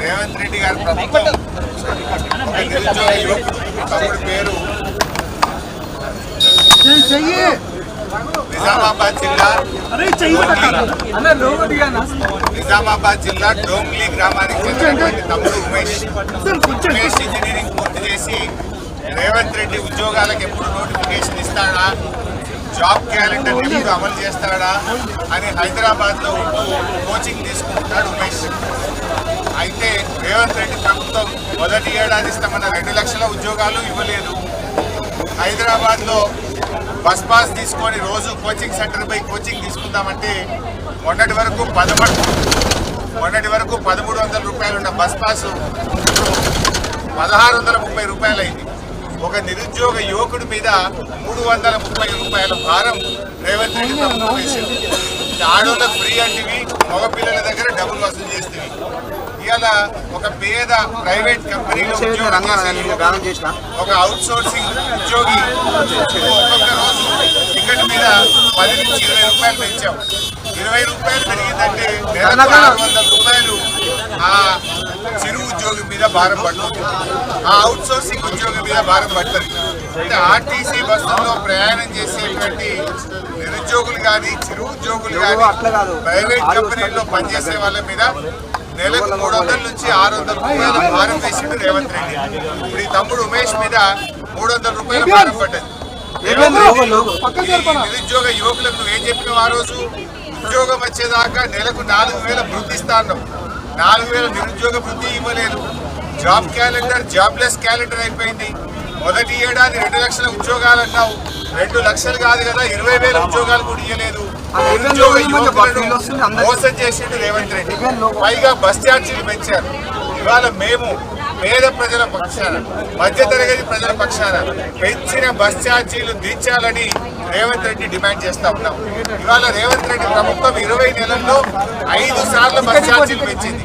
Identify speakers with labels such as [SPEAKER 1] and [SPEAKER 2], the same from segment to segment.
[SPEAKER 1] రేవంత్ రెడ్డి గారి ప్రభుత్వం పేరు తమ్ముడి పేరు నిజామాబాద్ జిల్లా నిజామాబాద్ జిల్లా డోంగ్లీ గ్రామానికి చెందినటువంటి తమ్ముడు ఉమేష్. ఉమేష్ ఇంజనీరింగ్ పూర్తి చేసి రేవంత్ రెడ్డి ఉద్యోగాలకు ఎప్పుడు నోటిఫికేషన్ ఇస్తాడా? జాబ్ క్యాలెండర్ ఎప్పుడు అమలు చేస్తాడా? అని హైదరాబాద్లో ఉంటూ కోచింగ్ తీసుకుంటున్నాడు ఉమేష్. అయితే రేవంత్ రెడ్డి ప్రభుత్వం మొదటి ఏడాది ఇస్తామన్న రెండు లక్షల ఉద్యోగాలు ఇవ్వలేదు. హైదరాబాద్లో బస్ పాస్ తీసుకొని రోజు కోచింగ్ సెంటర్ పోయి కోచింగ్ తీసుకుందామంటే మొన్నటి వరకు పదమూడు మొన్నటి వరకు పదమూడు వందల రూపాయలు ఉన్న బస్ పాస్ పదహారు వందల ముప్పై రూపాయలు ఒక నిరుద్యోగ యువకుడి మీద మూడు వందల ముప్పై రూపాయల భారం రేవంత్ రెడ్డి ప్రభుత్వం వేసింది. ఆడోళ్ళకు ఫ్రీ అంటివి మగపిల్లల దగ్గర డబ్బులు వసూలు చేస్తుంది ఇవాళ ఒక పేద ప్రైవేట్ కంపెనీలో ఉద్యోగం ఒక అవుట్ సోర్సింగ్ ఉద్యోగి ఒక్కొక్క రోజు టికెట్ మీద పది నుంచి ఇరవై రూపాయలు పెంచాం. ఇరవై రూపాయలు పెరిగిందంటే నెలకు ఆరు వందల రూపాయలు ఆ చిరు ఉద్యోగి మీద భారం పడుతుంది. ఆ అవుట్ సోర్సింగ్ ఉద్యోగి మీద భారం పడుతుంది. అంటే ఆర్టీసీ బస్సుల్లో ప్రయాణం చేసేటువంటి నిరుద్యోగులు కానీ చిరు ఉద్యోగులు కానీ ప్రైవేట్ కంపెనీల్లో పనిచేసే వాళ్ళ మీద నెలకు మూడు వందల నుంచి ఆరు వందల రూపాయల భారం వేసిండు రేవంత్ రెడ్డి. ఇప్పుడు ఈ తమ్ముడు ఉమేష్ మీద మూడు వందల రూపాయల భారం పడ్డది. నిరుద్యోగ యువకులకు నువ్వేం చెప్పినావు ఆ రోజు? ఉద్యోగం వచ్చేదాకా నెలకు నాలుగు వేల వృద్ధి ఇస్తాను నాలుగు వేల నిరుద్యోగ వృద్ధి ఇవ్వలేదు. జాబ్ క్యాలెండర్ జాబ్లెస్ క్యాలెండర్ అయిపోయింది. మొదటి ఏడాది రెండు లక్షల ఉద్యోగాలు అన్నావు. రెండు లక్షలు కాదు కదా ఇరవై వేల ఉద్యోగాలు కూడా ఇవ్వలేదు నిరుద్యోగ యువకులను మోసం చేసిండు రేవంత్ రెడ్డి. పైగా బస్ ఛార్జీలు పెంచారు. ఇవాళ మేము పేద ప్రజల పక్షాన మధ్యతరగతి ప్రజల పక్షాన పెంచిన బస్ ఛార్జీలు దించాలని రేవంత్ రెడ్డి డిమాండ్ చేస్తా ఉన్నాం. ఇవాళ రేవంత్ రెడ్డి ప్రభుత్వం ఇరవై నెలల్లో ఐదు సార్లు బస్ ఛార్జీలు పెంచింది.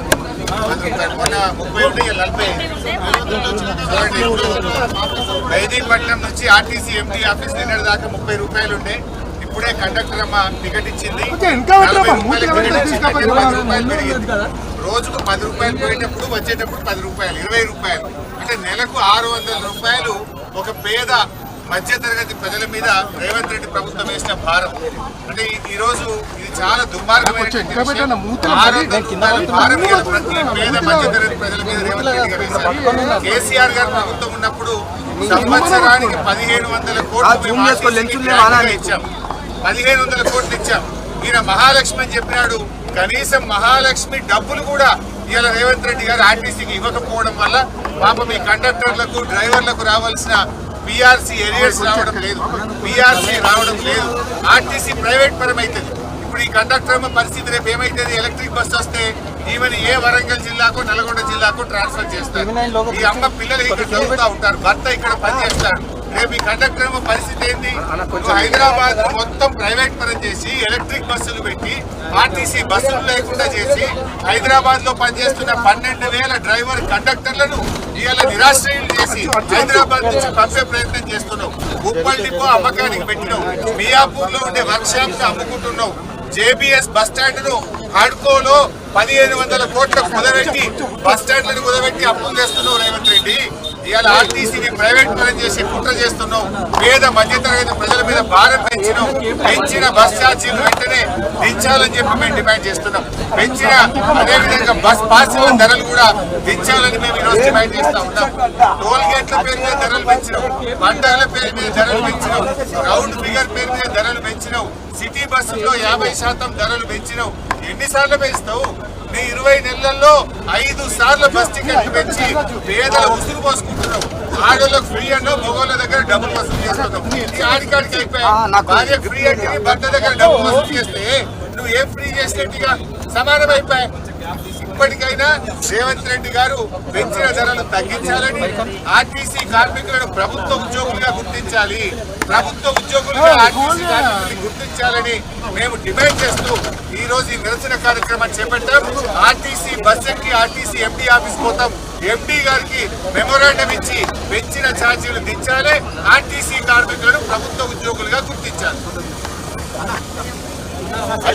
[SPEAKER 1] మొన్న ముప్పై ఉంటే నలభై నుంచి ఆర్టీసీ ఎంటీ ఆఫీస్ నిన్నటి దాకా ముప్పై రూపాయలు ఉండే. ఇప్పుడే కండక్టర్ అమ్మ టికెట్ ఇచ్చింది. రోజుకు పది రూపాయలు పోయేటప్పుడు వచ్చేటప్పుడు పది రూపాయలు ఇరవై రూపాయలు. అంటే నెలకు ఆరు వందల రూపాయలు ఒక పేద మధ్యతరగతి ప్రజల మీద రేవంత్ రెడ్డి ప్రభుత్వం వేసిన భారం. అంటే ఈ- ఈ రోజు ఇది చాలా మీద ప్రతి పేద మధ్యతరగతి ప్రజల మీద రేవంత్ రెడ్డి గారు వేశారు. కేసీఆర్ గారు ప్రభుత్వం ఉన్నప్పుడు సంవత్సరానికి పదిహేను వందల కోట్లు ఇచ్చాం పదిహేను వందల కోట్లు ఇచ్చాం. ఈయన మహాలక్ష్మి అని చెప్పినాడు. కనీసం మహాలక్ష్మి డబ్బులు కూడా ఇవాళ రేవంత్ రెడ్డి గారు ఆర్టీసీకి ఇవ్వకపోవడం వల్ల పాపం ఈ కండక్టర్లకు డ్రైవర్లకు రావాల్సిన పిఆర్సీ ఏరియాస్ రావడం లేదు. పిఆర్సీ రావడం లేదు. ఆర్టీసీ ప్రైవేట్ పరం అవుతుంది ఇప్పుడు ఈ కండక్టర్ పరిస్థితి రేపు ఏమైతుంది? ఎలక్ట్రిక్ బస్ వస్తే ఈమెను ఏ వరంగల్ జిల్లాకు నల్గొండ జిల్లాకు ట్రాన్స్ఫర్ చేస్తారు. ఈ అమ్మ పిల్లలు ఇక్కడ చదువుతా ఉంటారు. భర్త ఇక్కడ పనిచేస్తాడు రేపు ఈ కండక్టర్ పరిస్థితి ఏంటి హైదరాబాద్ మొత్తం ప్రైవేట్ పరం చేసి ఎలక్ట్రిక్ బస్సులు పెట్టి ఆర్టీసీ బస్సులు లేకుండా చేసి హైదరాబాద్లో పనిచేస్తున్న పన్నెండు వేల డ్రైవర్ కండక్టర్లను ఇవాళ నిరాశ్రయులు చేసి హైదరాబాద్ నుంచి పంపే ప్రయత్నం చేస్తున్నావు. ఉప్పల్ డిపో అమ్మకానికి పెట్టినావు. మియాపూర్లో ఉండే వర్క్ షాప్ అమ్ముకుంటున్నావు. జేబీఎస్ బస్ స్టాండ్ను హడ్కోలో పదిహేను వందల కోట్ల కుదబెట్టి బస్ స్టాండ్లను కుదబెట్టి అప్పులు చేస్తున్నావు రేవంత్ రెడ్డి. ఇవాళ ఆర్టీసీని ప్రైవేట్ పరం చేసి కుట్ర చేస్తున్నాం. పేద మధ్యతరగతి ప్రజల మీద భారం పెంచినాం. పెంచిన బస్ ఛార్జీలు వెంటనే దించాలని చెప్పి మేము డిమాండ్ చేస్తున్నాం. పెంచిన అదేవిధంగా బస్ పాసుల ధరలు కూడా దించాలని మేము ఈరోజు డిమాండ్ చేస్తా ఉన్నాం. టోల్ గేట్ల పేరు మీద ధరలు పెంచినావు. పంటల పేరు మీద ధరలు పెంచినావు. రౌండ్ ఫిగర్ పేరు మీద ధరలు పెంచినావు. సిటీ బస్సుల్లో యాభై శాతం ధరలు పెంచినావు. ఎన్నిసార్లు పెంచుతావు? నీ ఇరవై నెలల్లో ఐదు సార్లు బస్ టికెట్లు పెంచి పేదల ఉసురు పోసుకుంటున్నావు. ఆడోళ్ళకి ఫ్రీ అన్నావు మగవాళ్ళ దగ్గర డబ్బులు వసూలు ఈ ఆడికాడికి అయిపోయా? భార్య ఫ్రీ అంటే భర్త దగ్గర డబ్బులు వసూలు చేస్తే నువ్వు ఏం ఫ్రీ చేసినట్టుగా? సమానం అయిపోయా? ఇప్పటికైనా రేవంత్ రెడ్డి గారు పెంచిన ధరలు తగ్గించాలని ఆర్టీసీ కార్మికులను ప్రభుత్వ ఉద్యోగులుగా గుర్తించాలి. ప్రభుత్వ ఉద్యోగులుగా ఆర్టీసీ కార్మికులను గుర్తించాలని మేము డిమాండ్ చేస్తూ ఈ రోజు ఈ నిరసన కార్యక్రమాన్ని చేపట్టాం. ఆర్టీసీ బస్ ఎక్కి ఆర్టీసీ ఎండి ఆఫీస్ పోతాం. ఎండి గారికి మెమోరాండం ఇచ్చి పెంచిన ఛార్జీలు దించాలి ఆర్టీసీ కార్మికులను ప్రభుత్వ ఉద్యోగులుగా గుర్తించాలి.